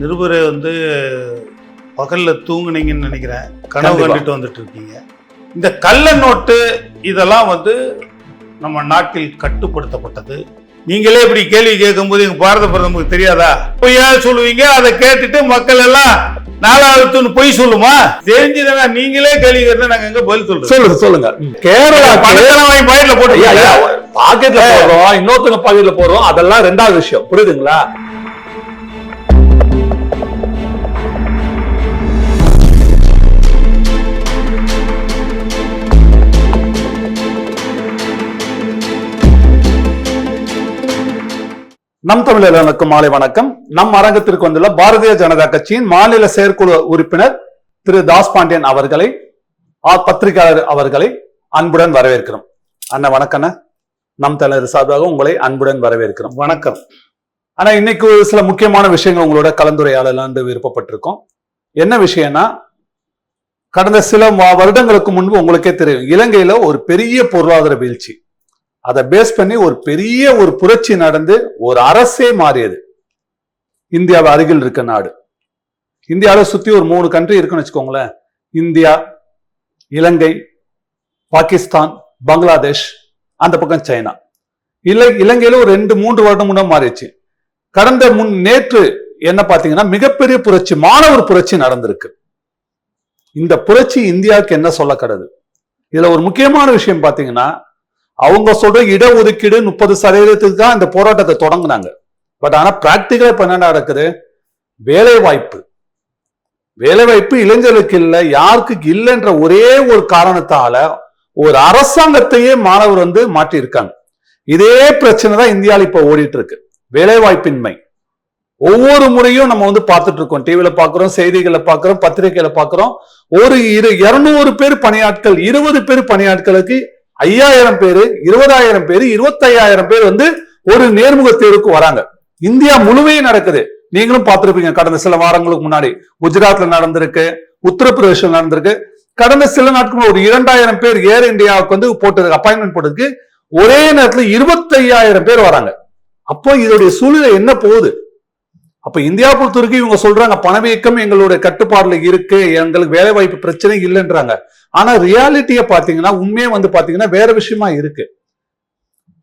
நிருபரை வந்து பகல்ல தூங்குனீங்கன்னு நினைக்கிறேன். கனவு. கண்டுட்டு வந்துட்டு இருக்கீங்க. இந்த கள்ள நோட்டு இதெல்லாம் வந்து நம்ம நாட்டில் கட்டுப்படுத்தப்பட்டது. நீங்களே இப்படி கேள்வி கேட்கும்போது எங்க பாரத பிரதமருக்கு தெரியாதா? பொய்யா சொல்லுவீங்க அதை கேட்டுட்டு மக்கள் எல்லாம் நாலாவது பொய் சொல்லுமா? தெரிஞ்சுதாங்க நீங்களே கேள்வி கேட்டா நாங்க எங்க பதில் சொல்றோம் சொல்லுங்க சொல்லுங்க. கேரளா பணத்தெல்லாம் வாங்கி பாக்கெட்ல போட்டு பாக்கெட்ல போடுறோம் இன்னொருத்தங்க பாக்கெட்ல போடுறோம் அதெல்லாம் ரெண்டாவது விஷயம். புரியுதுங்களா? நம் தமிழர்களுக்கு மாலை வணக்கம். நம் அரங்கத்திற்கு வந்துள்ள பாரதிய ஜனதா கட்சியின் மாநில செயற்குழு உறுப்பினர் திரு தாஸ் பாண்டியன் அவர்களை பத்திரிகையாளர் அவர்களை அன்புடன் வரவேற்கிறோம். அண்ணா வணக்கண்ணா நம் தலைவர் சார்பாக உங்களை அன்புடன் வரவேற்கிறோம். வணக்கம். ஆனா இன்னைக்கு ஒரு சில முக்கியமான விஷயங்கள் உங்களோட கலந்துரையாடலாம் விருப்பப்பட்டிருக்கோம். என்ன விஷயம்னா கடந்த சில வருடங்களுக்கு முன்பு உங்களுக்கே தெரியும் இலங்கையில ஒரு பெரிய பொருளாதார வீழ்ச்சி. அதை பேஸ் பண்ணி ஒரு பெரிய ஒரு புரட்சி நடந்து ஒரு அரசே மாறியது. இந்தியாவை அருகில் இருக்க நாடு. இந்தியாவை சுற்றி ஒரு மூணு கண்ட்ரி இருக்குன்னு வச்சுக்கோங்களேன். இந்தியா இலங்கை பாகிஸ்தான் பங்களாதேஷ் அந்த பக்கம் சைனா. இல இலங்கையில ஒரு ரெண்டு மூன்று வருடம் முன்ன மாறிடுச்சு. கடந்த முன் நேற்று என்ன பார்த்தீங்கன்னா மிகப்பெரிய புரட்சி மாணவர் புரட்சி நடந்திருக்கு. இந்த புரட்சி இந்தியாவுக்கு என்ன சொல்ல கடது இதுல ஒரு முக்கியமான விஷயம் பார்த்தீங்கன்னா அவங்க சொல்ற இடஒதுக்கீடு முப்பது சதவீதத்துக்கு தான் இந்த போராட்டத்தை தொடங்கினாங்க. பட் ஆனா பிராக்டிக்கலா இப்ப என்ன நடக்குது? வேலை வாய்ப்பு வேலை வாய்ப்பு இளைஞர்களுக்கு இல்லை யாருக்கு இல்லைன்ற ஒரே ஒரு காரணத்தால ஒரு அரசாங்கத்தையே மாணவர் வந்து மாற்றியிருக்காங்க. இதே பிரச்சனை தான் இந்தியாவில் இப்ப ஓடிட்டு இருக்கு வேலை வாய்ப்பின்மை ஒவ்வொரு முறையும் நம்ம வந்து பார்த்துட்டு இருக்கோம். டிவியில பாக்குறோம் செய்திகளை பாக்குறோம் பத்திரிகையில பாக்குறோம் ஒரு இரு இருநூறு பேர் பணியாட்கள் இருபது பேர் பணியாட்களுக்கு ஐயாயிரம் பேரு இருபதாயிரம் பேரு இருபத்தையாயிரம் பேர் வந்து ஒரு நேர்முக தேர்வுக்கு வராங்க. இந்தியா முழுமையும் நடக்குது. நீங்களும் பார்த்திருப்பீங்க கடந்த சில வாரங்களுக்கு முன்னாடி குஜராத்ல நடந்திருக்கு உத்தரப்பிரதேசம் நடந்திருக்கு. கடந்த சில நாட்கள் ஒரு இரண்டாயிரம் பேர் ஏர் இந்தியாவுக்கு வந்து போட்டது அப்பாயின்மெண்ட் போட்டதுக்கு ஒரே நேரத்தில் இருபத்தையாயிரம் பேர் வராங்க. அப்போ இதோடைய சூழ்நிலை என்ன போகுது? அப்ப இந்தியா பொறுத்த வரைக்கும் இவங்க சொல்றாங்க பணவீக்கம் எங்களுடைய கட்டுப்பாடுல இருக்கு எங்களுக்கு வேலை வாய்ப்பு பிரச்சனை இல்லைன்றாங்க. ஆனா ரியாலிட்டிய பாத்தீங்கன்னா உண்மையே வந்து பாத்தீங்கன்னா வேற விஷயமா இருக்கு.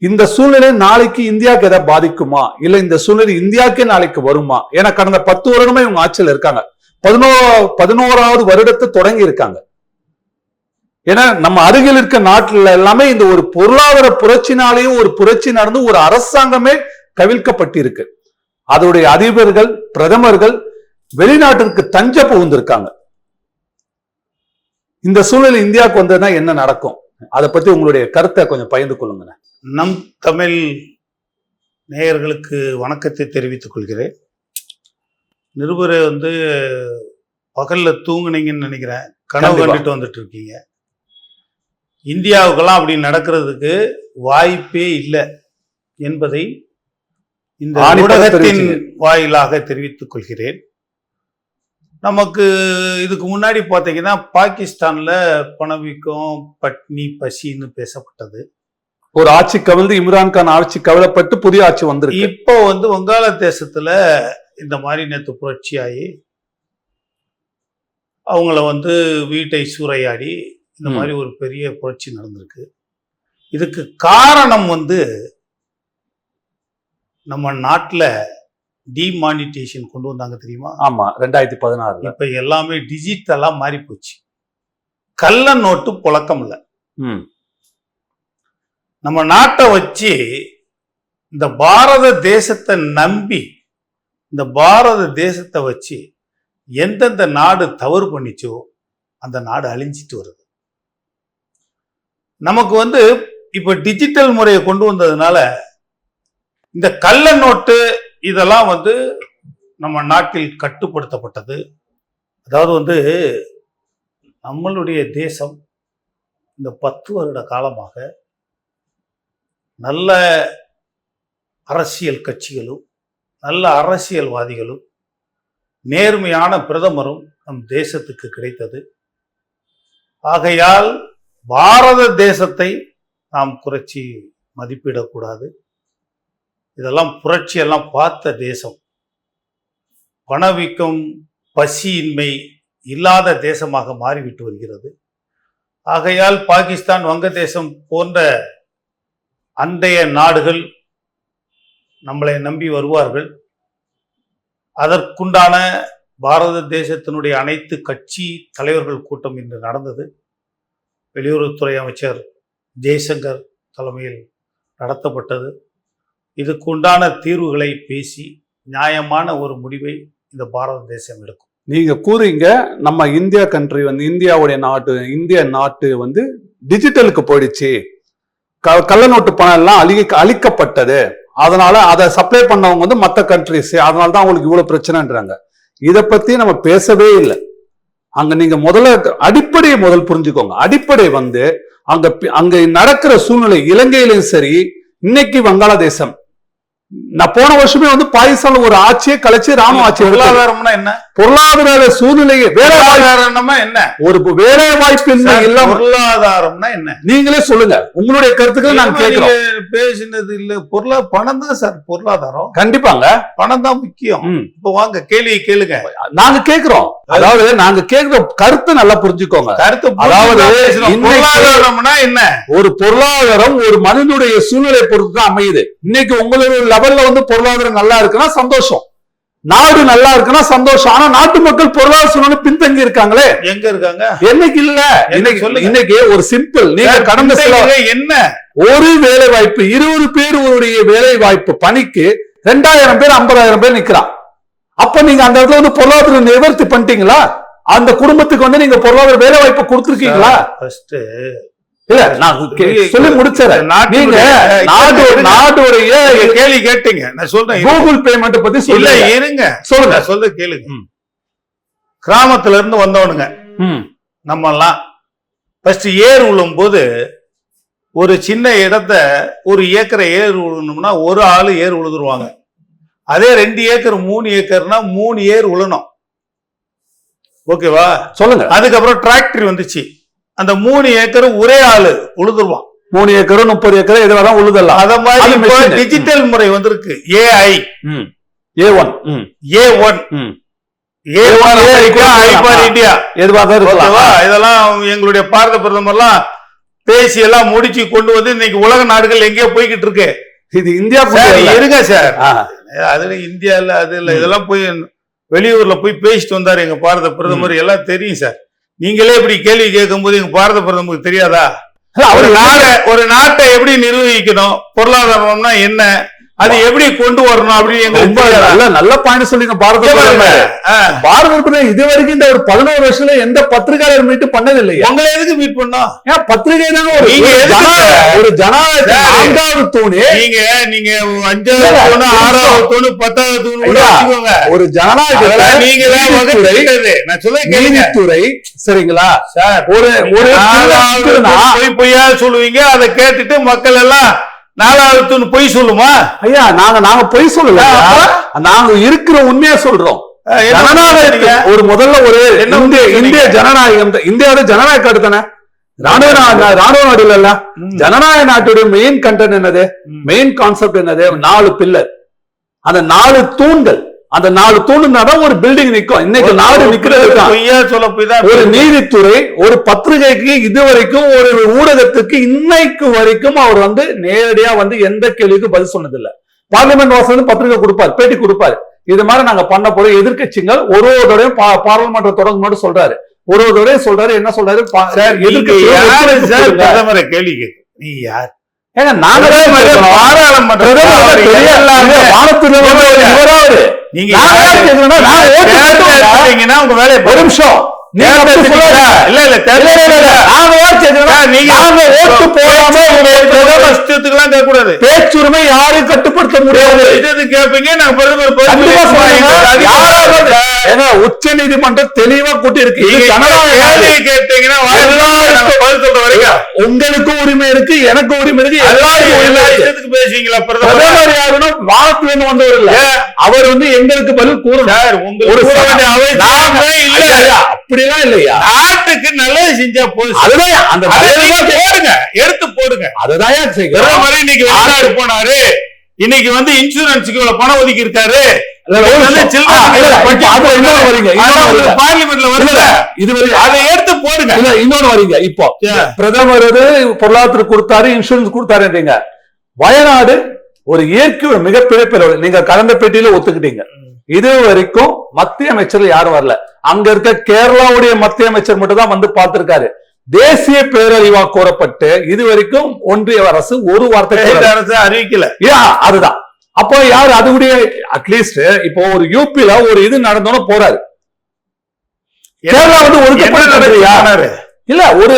இந்த சூழ்நிலை நாளைக்கு இந்தியாவுக்கு எதாவது பாதிக்குமா? இல்ல இந்த சூழ்நிலை இந்தியாவுக்கே நாளைக்கு வருமா? ஏன்னா கடந்த பத்து வருடமா இவங்க ஆட்சியில் இருக்காங்க. பதினோ பதினோராவது வருடத்தை தொடங்கி இருக்காங்க. ஏன்னா நம்ம அருகில் இருக்க நாட்டுல எல்லாமே இந்த ஒரு பொருளாதார புரட்சினாலேயும் ஒரு புரட்சி நடந்து ஒரு அரசாங்கமே கவிழ்க்கப்பட்டிருக்கு. அதோடைய அதிபர்கள் பிரதமர்கள் வெளிநாட்டிற்கு தஞ்ச புகுந்திருக்காங்க. இந்த சூழ்நிலை இந்தியாவுக்கு வந்ததுன்னா என்ன நடக்கும்? அதை பத்தி உங்களுடைய கருத்தை கொஞ்சம் பகிர்ந்து கொள்ளுங்க நம் தமிழ் நேயர்களுக்கு வணக்கத்தை தெரிவித்துக் கொள்கிறேன். நிருபரை வந்து பகல்ல தூங்குனீங்கன்னு நினைக்கிறேன். கனவு. கண்டுட்டு வந்துட்டு இருக்கீங்க. இந்தியாவுக்கெல்லாம் அப்படி நடக்கிறதுக்கு வாய்ப்பே இல்லை என்பதை இந்த ஊடகத்தின். வாயிலாக தெரிவித்துக் கொள்கிறேன் நமக்கு இதுக்கு முன்னாடி பார்த்தீங்கன்னா பாகிஸ்தான்ல பணவீக்கம் பட்னி பசின்னு பேசப்பட்டது ஒரு ஆட்சி கவிழ்ந்து இம்ரான்கான் ஆட்சி கவலைப்பட்டு புதிய ஆட்சி வந்திருக்கு இப்போ வந்து வங்காளதேசத்துல இந்த மாதிரி நேற்று புரட்சியாகி அவங்கள வந்து வீட்டை சூறையாடி இந்த. மாதிரி ஒரு பெரிய புரட்சி நடந்திருக்கு இதுக்கு காரணம் வந்து நம்ம நாட்டில் டிமானிட்டேஷன் கொண்டு வந்தாங்க தெரியுமா? ஆமா ரெண்டாயிரத்தி பதினாறுல. இப்ப எல்லாமே டிஜிட்டலா மாறி போச்சு கள்ள நோட்டு புழக்கம் இல்லை. ம். நம்ம நாட்டை வச்சு இந்த பாரத தேசத்தை நம்பி இந்த பாரத தேசத்தை வச்சு எந்தெந்த நாடு தவறு பண்ணிச்சோ அந்த நாடு அழிஞ்சிட்டு வருது. நமக்கு வந்து இப்ப டிஜிட்டல் முறையை கொண்டு வந்ததுனால இந்த கள்ள நோட்டு இதெல்லாம் வந்து நம்ம நாட்டில் கட்டுப்படுத்தப்பட்டது. அதாவது வந்து நம்மளுடைய தேசம் இந்த பத்து வருட காலமாக நல்ல அரசியல் கட்சிகளும் நல்ல அரசியல்வாதிகளும் நேர்மையான பிரதமரும் நம் தேசத்துக்கு கிடைத்தது. ஆகையால் பாரத தேசத்தை நாம் குறைச்சி மதிப்பிடக்கூடாது. இதெல்லாம் புரட்சியெல்லாம் பார்த்த தேசம். பணவீக்கம் பசியின்மை இல்லாத தேசமாக மாறிவிட்டு வருகிறது. ஆகையால் பாகிஸ்தான் வங்கதேசம் போன்ற அண்டைய நாடுகள் நம்மளை நம்பி வருவார்கள். அதற்குண்டான பாரத தேசத்தினுடைய அனைத்து கட்சி தலைவர்கள் கூட்டம் இன்று நடந்தது. வெளியுறவுத்துறை அமைச்சர் ஜெய்சங்கர் தலைமையில் நடத்தப்பட்டது. இதுக்குண்டான தீர்வுகளை பேசி நியாயமான ஒரு முடிவை இந்த பாரத தேசம் எடுக்கும். நீங்க கூறீங்க நம்ம இந்தியா கண்ட்ரி வந்து இந்தியாவுடைய நாட்டு இந்திய நாட்டு வந்து டிஜிட்டலுக்கு போயிடுச்சு. க- கள்ள நோட்டு பணம் எல்லாம் அழி அழிக்கப்பட்டது. அதனால அதை சப்ளை பண்ணவங்க வந்து மற்ற கண்ட்ரிஸ் அதனால தான் அவங்களுக்கு இவ்வளோ பிரச்சனைன்றாங்க. இதை பத்தி நம்ம பேசவே இல்லை. அங்க நீங்க முதல்ல அடிப்படையை முதல் புரிஞ்சுக்கோங்க. அடிப்படை வந்து அங்க அங்க நடக்கிற சூழ்நிலை இலங்கையிலும் சரி இன்னைக்கு வங்காளதேசம். நான் போன வருஷமே வந்து பாகிஸ்தான் ஒரு ஆட்சியை கலைச்சு ராணுவ ஆட்சி. பொருளாதாரம்னா என்ன? பொருளாதார சூழ்நிலையை வேலை வாய்ப்பு பொருளாதாரம்னா என்ன? ஒரு வேலை வாய்ப்பின்மை சார், இல்லாம பொருளாதாரம்னா என்ன? நீங்களே சொல்லுங்க. உங்களுடைய கருத்துக்களை நாங்க கேட்கிறோம். பேசினது இல்ல. பொருளா பணம் தான் சார் பொருளாதாரம். கண்டிப்பாங்க. பணம் தான் முக்கியம். இப்ப வாங்க கேள்வி கேளுங்க. நாங்க கேட்கிறோம். அதாவது நாங்க கேட்கிற கருத்தை நல்லா புரிஞ்சுக்கோங்க. கருத்து அதாவது பொருளாதாரம்னா என்ன? ஒரு பொருளாதாரம் ஒரு மனிதனுடைய சூழ்நிலை பொறுத்து தான் அமையுது. இன்னைக்கு உங்களுடைய லெவல்ல வந்து பொருளாதாரம் நல்லா இருக்குன்னா சந்தோஷம். நாடு நல்லா இருக்குன்னா சந்தோஷம். ஆனா நாட்டு மக்கள் பொருளாதார சூழ்நிலை பின்தங்கி இருக்காங்களே. எங்க இருக்காங்க? என்னைக்கு இல்ல? இன்னைக்கு. இன்னைக்கு ஒரு சிம்பிள் நீங்க கடந்த சில என்ன? ஒரு வேலை வாய்ப்பு இருபது பேர் உடைய வேலை வாய்ப்பு பணிக்கு ரெண்டாயிரம் பேர் ஐம்பதாயிரம் பேர் நிக்கிறான். அப்ப நீங்க அந்த இடத்துல வந்து பொருளாதார நிவர்த்தி பண்ணிட்டீங்களா? அந்த குடும்பத்துக்கு வந்து நீங்க பொருளாதார வேலை வாய்ப்பு கொடுத்துருக்கீங்களா இல்ல நான் சொல்லி முடிச்சறேன். நீங்க நாடு நாடுடைய கேள்வி கேட்டீங்க. நான் சொல்றேன். கூகுள் பேமெண்ட் பத்தி இல்ல சொல்லுங்க. இருங்க. சொல்லுங்க. சொல்ற கேளுங்க. கிராமத்துல இருந்து வந்தவனுங்க. நம்ம எல்லாம் ஃபர்ஸ்ட் ஏர் உழும் போது ஒரு சின்ன இடத்த ஒரு ஏக்கரை ஏர் உழணும்னா ஒரு ஆளு ஏர் உழுதுருவாங்க. அதே ரெண்டு ஏக்கர் மூணு ஏக்கர்னா மூணு ஏர் உழணும். ஓகேவா? சொல்லுங்க. அதுக்கப்புறம் டிராக்டர் வந்துச்சு. அந்த மூணு ஏக்கர் ஒரே ஆளு உழுதுருவான். மூணு ஏக்கர் முப்பது ஏக்கர் இது வேணா உழுதலாம். அத மாதிரி. டிஜிட்டல் முறை வந்திருக்கு. AI A one A one எதுவாக தான் இதெல்லாம் எங்களுடைய பாரத பிரதமர்லாம் பேசி எல்லாம் முடிச்சு கொண்டு வந்து இன்னைக்கு உலக நாடுகள் எங்கேயோ போய்கிட்டு இருக்கு. இது இந்தியா. இருங்க சார். ஆ, அதுல இந்தியா இல்ல அது இல்ல. இதெல்லாம் போய் வெளியூர்ல போய் பேசிட்டு வந்தாரு எங்க பாரத பிரதமர். எல்லாம் தெரியும் சார். நீங்களே இப்படி கேள்வி கேட்கும்போது எங்க பாரத பிரதமருக்கு தெரியாதா? ஒரு நாடை ஒரு நாட்டை எப்படி நிர்வகிக்கணும்? பொருளாதாரம்னா என்ன? அது எப்படி கொண்டு வரணும் அப்படின்னு? நல்ல நல்ல பாயிண்ட் சொல்லிங்க பாரத பாரத இது வரைக்கும் இந்த ஒரு பதினோரு வருஷத்துல எந்த பத்திரிகையாளர் மீட்டு பண்ணது இல்லையா உங்களை எதுக்கு மீட் பண்ணோம்? ஏன் பத்திரிகை தானே ஒரு நீங்க ஒரு எதுக்கு ஜனா- சார்? ஒரு ஜனநாயகத்தின் சார். நான்காவது தூணு. நீங்க நீங்க அஞ்சாவது இல்ல, தூணு ஆறாவது தூணு பத்தாவது தூணு ஒரு ஜனநாயக நீங்க. நான் சொல்ல நீதித்துறை சரிங்களா? சார் ஒரு ஒரு பொய் பொய்யா சொல்லுவீங்க அதை கேட்டுட்டு மக்கள் எல்லாம் நாலாவது பொய் சொல்லுமா? ஐயா நாங்க நாங்க பொய் சொல்லல நாங்க இருக்கிற உண்மையா சொல்றோம். சொல்றீங்க? ஒரு முதல்ல ஒரு இந்திய ஜனநாயகம். இந்தியாவோட ஜனநாயக நாடு தானே? ராணுவ ராணுவ நாடு இல்ல. ஜனநாயக நாட்டுடைய மெயின் கண்டென்ட் என்னது. மெயின் கான்செப்ட் என்னது? நாலு பில்லர் அந்த நாலு தூண்கள். அந்த நாலு தூணுனா தான் ஒரு பில்டிங் நிக்கும். இன்னைக்கு நாடு நிக்கிறது ஒரு நீதித்துறை ஒரு பத்திரிகைக்கு இது வரைக்கும் ஒரு ஊடகத்துக்கு இன்னைக்கு வரைக்கும் அவர் வந்து நேரடியா வந்து எந்த கேள்விக்கும் பதில் சொன்னது இல்ல பார்லிமெண்ட் வாசல் வந்து பத்திரிகை கொடுப்பார் பேட்டி கொடுப்பாரு. இது மாதிரி நாங்க பண்ண போற எதிர்க்கட்சிகள் ஒரு ஒரு தடவையும் பா- பாராளுமன்ற தொடங்கும் முன்னாடி சொல்றாரு. ஒரு ஒரு தடவையும் சொல்றாரு என்ன சொல்றாரு. பிரதமரை கேள்வி நீ யார்? ஏங்க நாங்க. பாராளுமன்ற நீங்க உங்க வேலையை ஒரு. நிமிஷம் நீங்க இல்ல, இல்ல. நாங்க ஓட்டு கேட்கிறோம். சார், நீங்க நாங்க ஓட்டு போடாம உங்களுடைய பிரதமர் இஷ்டத்துக்குலாம் கேட்க கூடாது பேச்சுரிமை யாரும் கட்டுப்படுத்த முடியாது. இஷ்டத்துக்கு கேட்பீங்க நாங்க பிரதமர் உச்ச நீதிமன்றம் தெளிவா கூட்டி இருக்கு இது கேட்டீங்கன்னா உங்களுக்கும் உரிமை இருக்கு எனக்கும் உரிமை இருக்கு எல்லாருக்கும் பேசுவீங்களா பிரதமர்? யாருன்னா வானத்துல இருந்து வந்தவர் இல்ல? அவர் வந்து எங்களுக்கு பதில் சார் ஒரு அப்படிலாம் இல்லையா? நாட்டுக்கு நல்லது செஞ்சா போதும். அதுதான் அந்த போடுங்க. எடுத்து போடுங்க. அதுதான் செய்கிறோம் பிரதமர் இன்னைக்கு வெளிநாடு போனாரு. இன்னைக்கு வந்து இன்சூரன்ஸுக்கு இவ்வளவு பணம் ஒதுக்கி இருக்காரு பொருளாதாரத்துக்கு கொடுத்தாரு இன்சூரன்ஸ் கொடுத்தாருன்றீங்க. வயநாடு ஒரு இயற்கையோட மிகப்பெரிய நீங்க கடந்த பேட்டியில ஒத்துக்கிட்டீங்க. இது வரைக்கும் மத்திய அமைச்சர் யாரும் வரல. அங்க இருக்க கேரளாவுடைய மத்திய அமைச்சர் மட்டும் தான் வந்து பார்த்திருக்காரு. தேசிய பேரழிவா கூறப்பட்டு இது வரைக்கும் ஒன்றிய அரசு ஒரு வார்த்தை. அரசு அறிவிக்கல. அதுதான். அப்போ யார் அதுடைய அட்லீஸ்ட் இப்போ ஒரு யூபில ஒரு இது நடந்தோன்னு போறாரு. கேரளா வந்து? போனாரு? இல்ல ஒரு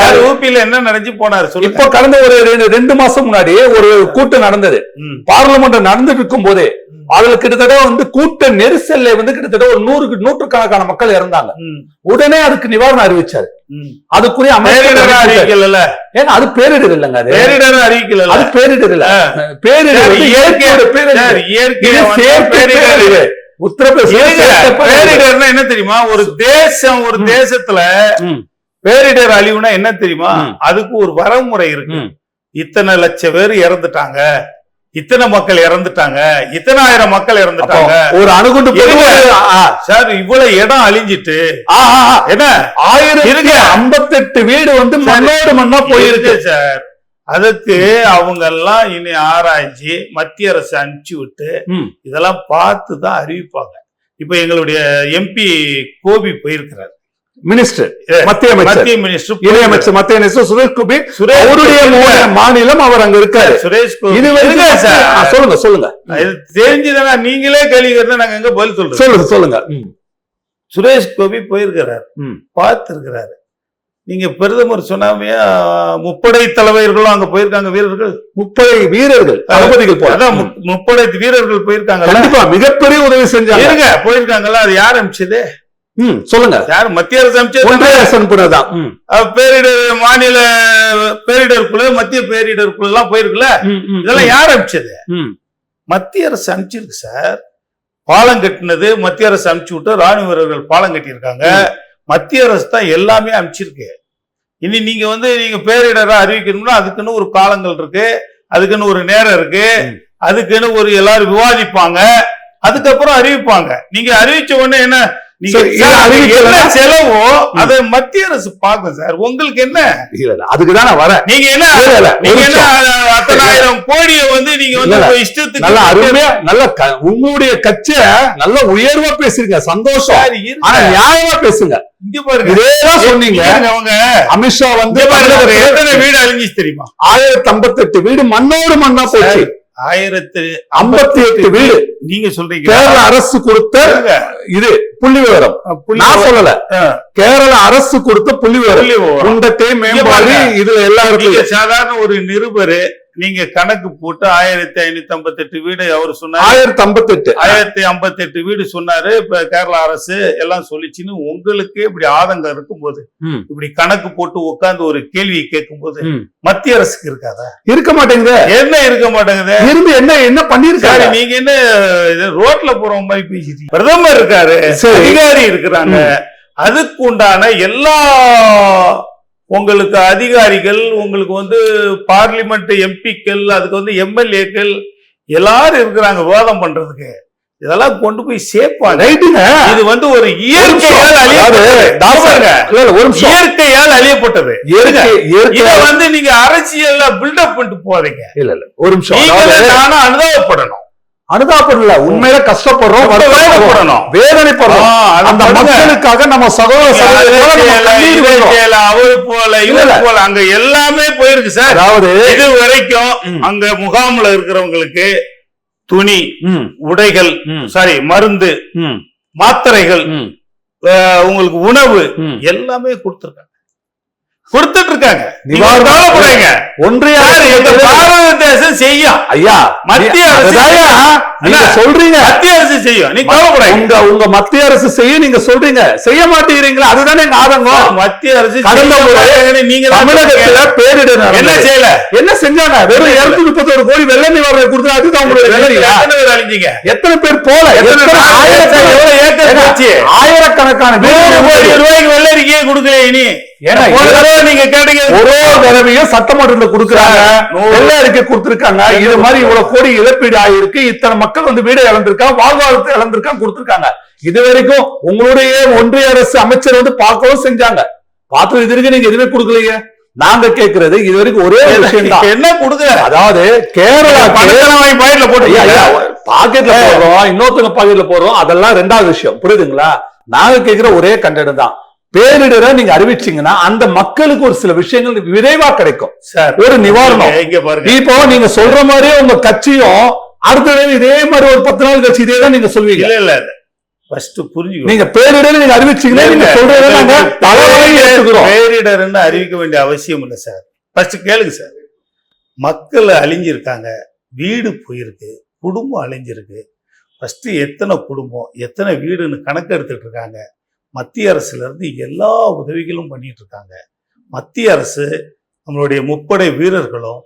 யார் ஊபியில என்ன நடந்து போனாரு இப்போ கடந்த ஒரு ரெண்டு- மாசம் முன்னாடி ஒரு கூட்டம் நடந்தது. பார்லிமெண்ட் நடந்துட்டு இருக்கும் போதே அதுல கிட்டத்தட்ட வந்து கூட்ட நெரிசல்ல வந்து கிட்டத்தட்ட ஒரு நூறுக்கு நூற்றுக்கணக்கான மக்கள் இறந்தாங்க. உடனே அதுக்கு நிவாரணம் அறிவிச்சாரு. அதுக்குரிய பேரிடர் அறிவிக்கல ஏன்னா அது பேரிடர் இல்லைங்க அது பேரிடர் அறிவிக்கல அது பேரிடர் இல்ல பேரிடர் இயற்கை- இயற்கையோட பேரிடர். இது. உத்தரப்பிரதேச. பேரிடர்னா என்ன தெரியுமா ஒரு தேசம் ஒரு. தேசத்துல பேரிடர் அழிவுனா என்ன தெரியுமா. அதுக்கு ஒரு வரமுறை இருக்கு. இத்தனை லட்சம் பேர் இறந்துட்டாங்க இத்தனை மக்கள் இறந்துட்டாங்க இத்தனை ஆயிரம் மக்கள் இறந்துட்டாங்க. ஒரு அணுகுண்டு சார் இவ்வளவு இடம் அழிஞ்சிட்டு. என்ன? ஆயிரத்தி இருங்க. ஐம்பத்தெட்டு வீடு வந்து மண்ணோடு மண்ணா போயிருக்கு. சார். அதுக்கு அவங்க எல்லாம் இனி ஆராய்ச்சி மத்திய அரசு அனுப்பிச்சு விட்டு. இதெல்லாம் பார்த்து தான் அறிவிப்பாங்க. இப்ப எங்களுடைய எம்பி கோபி போயிருக்கிறார். மினிஸ்டர் மத்திய மத்திய மினிஸ்டர் இணையமைச்சர் மத்திய அமைச்சர் சுரேஷ் கோபி. அவருடைய மாநிலம் அவர் அங்க இருக்காரு. சுரேஷ் இது சொல்லுங்க சொல்லுங்க இது தெரிஞ்சுதானே நீங்களே கேள்வி நாங்க எங்க பதில் சொல்றோம் சொல்லுங்க சொல்லுங்க. சுரேஷ் கோபி போயிருக்கிறார். பார்த்திருக்கிறாரு. நீங்க பிரதமர் சொன்னாமையா முப்படை தலைவர்களும் அங்க போயிருக்காங்க வீரர்கள்? முப்படை வீரர்கள் தளபதிகள் அதான் முப்படை வீரர்கள் போயிருக்காங்க கண்டிப்பா மிகப்பெரிய உதவி செஞ்சாங்க. இருங்க போயிருக்காங்கல்ல அது யார் அனுப்பிச்சது ம், சொல்லுங்க. யார் மத்திய அரசு அஹ் பேரிடர் மாநில பேரிடர் குழு மத்திய பேரிடர் குழு எல்லாம் போயிருக்குல்ல இதெல்லாம் யார் அனுப்பிச்சது? ம். மத்திய அரசு அனுப்பிச்சிருக்கு சார். பாலம் கட்டினது மத்திய அரசு அனுப்பிச்சு விட்டு ராணுவ வீரர்கள் பாலம் கட்டியிருக்காங்க. மத்திய அரசு தான் எல்லாமே அனுப்பிச்சிருக்கு. இனி நீங்க வந்து நீங்க பேரிடரா அறிவிக்கணும்னா அதுக்குன்னு ஒரு காலங்கள் இருக்கு. அதுக்குன்னு ஒரு நேரம் இருக்கு. அதுக்குன்னு ஒரு எல்லாரும் விவாதிப்பாங்க. அதுக்கப்புறம் அறிவிப்பாங்க. நீங்க அறிவிச்ச உடனே என்ன செலவோ அதை மத்திய அரசு பார்க்கும் சார். உங்களுக்கு என்ன? அதுக்குதான் நான் வரேன். நீங்க என்ன நீங்க என்ன. அத்தனாயிரம் கோடியை வந்து நீங்க வந்து இஷ்டத்துக்கு நல்ல அருமையா நல்ல உங்களுடைய கட்சிய நல்ல உயர்வா பேசுறீங்க சந்தோஷம். ஆனா நியாயமா பேசுங்க. இங்க பாருங்க. சொன்னீங்க. அவங்க. அமித்ஷா வந்து எத்தனை வீடு அழிஞ்சிச்சு தெரியுமா? ஆயிரத்தி ஐம்பத்தெட்டு வீடு மண்ணோடு மண்ணா போச்சு. ஆயிரத்தி ஐம்பத்தி எட்டு வீடு. நீங்க சொல்றீங்க. கேரள அரசு கொடுத்த. இது புள்ளி விவரம். நான் சொல்லல. கேரள அரசு கொடுத்த புள்ளி விவரம். குண்டத்தை மேம்பாடு. இதுல எல்லா நீங்க இடத்துலயும். சாதாரண ஒரு நிருபரு நீங்க கணக்கு போட்டு ஆயிரத்தி ஐநூத்தி ஐம்பத்தி எட்டு வீடு அவர் சொன்னாரு. ஆயிரத்தி ஐம்பத்தி எட்டு ஆயிரத்தி ஐம்பத்தி எட்டு வீடு சொன்னாரு. இப்ப கேரளா அரசு எல்லாம் சொல்லிச்சுன்னு உங்களுக்கு இப்படி ஆதங்கம் இருக்கும்போது ம். இப்படி கணக்கு போட்டு உட்கார்ந்து ஒரு கேள்வியை கேட்கும்போது ம். மத்திய அரசுக்கு இருக்காதா? இருக்க மாட்டேங்குது. என்ன இருக்க மாட்டேங்குது? இருந்து என்ன என்ன பண்ணிருக்காரு நீங்க என்ன இது ரோட்ல போற மாதிரி பேசிட்டீங்க. பிரதமர் இருக்காரு. அதிகாரி இருக்கிறாங்க. அதுக்கு உண்டான எல்லா உங்களுக்கு அதிகாரிகள் உங்களுக்கு வந்து பார்லிமெண்ட் எம்பிக்கள் அதுக்கு வந்து எம்எல்ஏக்கள் எல்லாரும் இருக்கிறாங்க விவாதம் பண்றதுக்கு. இதெல்லாம் கொண்டு போய் சேர்ப்பாங்க. ரைட்டுங்க. இது வந்து ஒரு இயற்கையால். இயற்கையால் அழியப்பட்டது. இத வந்து நீங்க அரசியல்ல பில்டப் பண்ணிட்டு போறீங்க. இல்ல இல்ல ஒரு நிமிஷம். நீங்க அதாவது, அனுதாபப்படணும் அனுதாபப்படல உண்மையில கஷ்டப்படுறோம். வேதனைப்படுறோம் அந்த. மக்களுக்காக நம்ம சகோதர அவரு போல இல்ல, இவர் இல்ல. போல அங்க எல்லாமே போயிருக்கு சார் அதாவது இது வரைக்கும். அங்க முகாம்ல இருக்கிறவங்களுக்கு துணி உடைகள் சாரி மருந்து மாத்திரைகள் உங்களுக்கு உணவு. எல்லாமே கொடுத்திருக்காங்க கொடுத்துட்டு இருக்காங்க நீங்க நிவாரணம் கவலைப்படாதீங்க. ஒன்றிய பாரத தேசம் செய்யும். ஐயா மத்திய அரசு? சொல்றீங்க. மத்திய அரசு செய்யும். நீ கவலைப்படாதீங்க. உங்க உங்க மத்திய அரசு செய்ய நீங்க சொல்றீங்க. செய்ய மாட்டேங்கிறீங்களா? அதுதானே எங்க ஆதங்கம். மத்திய அரசு கடந்த முறை நீங்க தமிழகத்துல. பேரிடர் என்ன. செய்யல? என்ன செஞ்சாங்க? வெறும் இருநூத்தி முப்பத்தோரு கோடி வெள்ள நிவாரணம் கொடுத்தா அதுதான் உங்களுக்கு வேலையா அழிஞ்சீங்க? எத்தனை பேர் போல? எத்தனை ஆயிரக்கணக்கான-? ஆயிரக்கணக்கான கோடி. ரூபாய்க்கு வெள்ள அறிக்கையே கொடுக்கல இனி. நீங்க கேட்டீங்க ஒரு தடவையும் சட்டமன்றத்துல கொடுக்குறாங்க. நூறு- வெள்ள அறிக்கை கொடுத்திருக்காங்க. இது மாதிரி இவ்வளவு கோடி இழப்பீடு ஆயிருக்கு. இத்தனை மக்கள் வந்து வீடு இழந்திருக்காங்க வாழ்வாதாரத்தை இழந்திருக்காங்க கொடுத்திருக்காங்க. இது வரைக்கும் உங்களுடைய ஒன்றிய அரசு அமைச்சர் வந்து பார்க்கவும் செஞ்சாங்க. பார்த்தது இது வரைக்கும் நீங்க எதுவுமே கொடுக்கலையே. நாங்க கேக்குறது இது வரைக்கும் ஒரே விஷயம் என்ன கொடுக்குற? அதாவது கேரளா பணத்தை வாங்கி பாயில போட்டு பாக்கெட்ல போடுறோம் இன்னொருத்தங்க பாக்கெட்ல போடுறோம் அதெல்லாம் ரெண்டாவது விஷயம். புரியுதுங்களா? நாங்க கேக்குற ஒரே கண்டனம் தான். பேரிடரை நீங்க அறிவிச்சீங்கன்னா அந்த மக்களுக்கு ஒரு சில விஷயங்கள் விரைவா கிடைக்கும். சார் ஒரு நிவாரணம். இப்போ நீங்க சொல்ற மாதிரியே உங்க கட்சியும் அடுத்த இதே மாதிரி ஒரு பத்து நாள் கட்சி இதே தான் நீங்க சொல்வீங்க. இல்ல இல்ல ஃபர்ஸ்ட் புரிஞ்சுக்கணும் நீங்க பேரிடர் நீங்க அறிவிச்சீங்கன்னா நீங்க சொல்றதை நாங்க பேரிடர்னு அறிவிக்க வேண்டிய அவசியம் இல்லை சார். ஃபர்ஸ்ட் கேளுங்க சார். மக்கள் அழிஞ்சிருக்காங்க. வீடு போயிருக்கு. குடும்பம் அழிஞ்சிருக்கு. ஃபர்ஸ்ட் எத்தனை குடும்பம் எத்தனை வீடுன்னு கணக்கு எடுத்துட்டு இருக்காங்க. மத்திய அரசுல இருந்து எல்லா உதவிகளும் பண்ணிட்டு இருக்காங்க மத்திய அரசு நம்மளுடைய முப்படை வீரர்களும்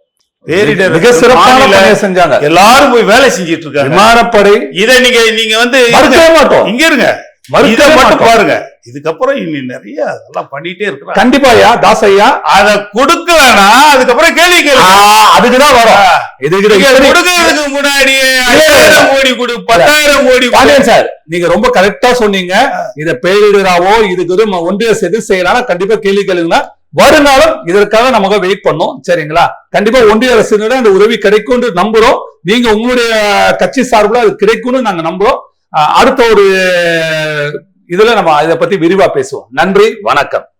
பேரிடர் மிக சிறப்பான செஞ்சாங்க. எல்லாரும் போய் வேலை செஞ்சிட்டு இருக்காங்க விமானப்படை இதை நீங்க நீங்க வந்து மறுக்கவே மாட்டோம். இங்க இருங்க. மட்டும் மாட்டோம். பாருங்க. இதுக்கப்புறம் இனி நிறைய அதெல்லாம் பண்ணிட்டே இருக்கிறாங்க. கண்டிப்பாயா தாசையா. அத கொடுக்கலனா அதுக்கப்புறம் கேள்வி கேள்வி அதுக்குதான் வரும். இதுக்கு கொடுக்கறதுக்கு முன்னாடி ஐயாயிரம் கோடி கொடு பத்தாயிரம் கோடி சார் நீங்க ரொம்ப கரெக்டா சொன்னீங்க. இத பேரிடராவோ இதுக்கு எதுவும் ஒன்றிய எது செய்யலாம் கண்டிப்பா கேள்வி கேளுங்கன்னா வருங்காலம் இதற்காக நமக்கு வெயிட் பண்ணோம். சரிங்களா? கண்டிப்பா ஒன்றிய அரசினோட அந்த உதவி கிடைக்கும்னு நம்புறோம். நீங்க உங்களுடைய கட்சி சார்பில் அது கிடைக்கும்னு நாங்க நம்புறோம். அடுத்த ஒரு இதுல நம்ம இதை பத்தி விரிவா பேசுவோம். நன்றி வணக்கம்.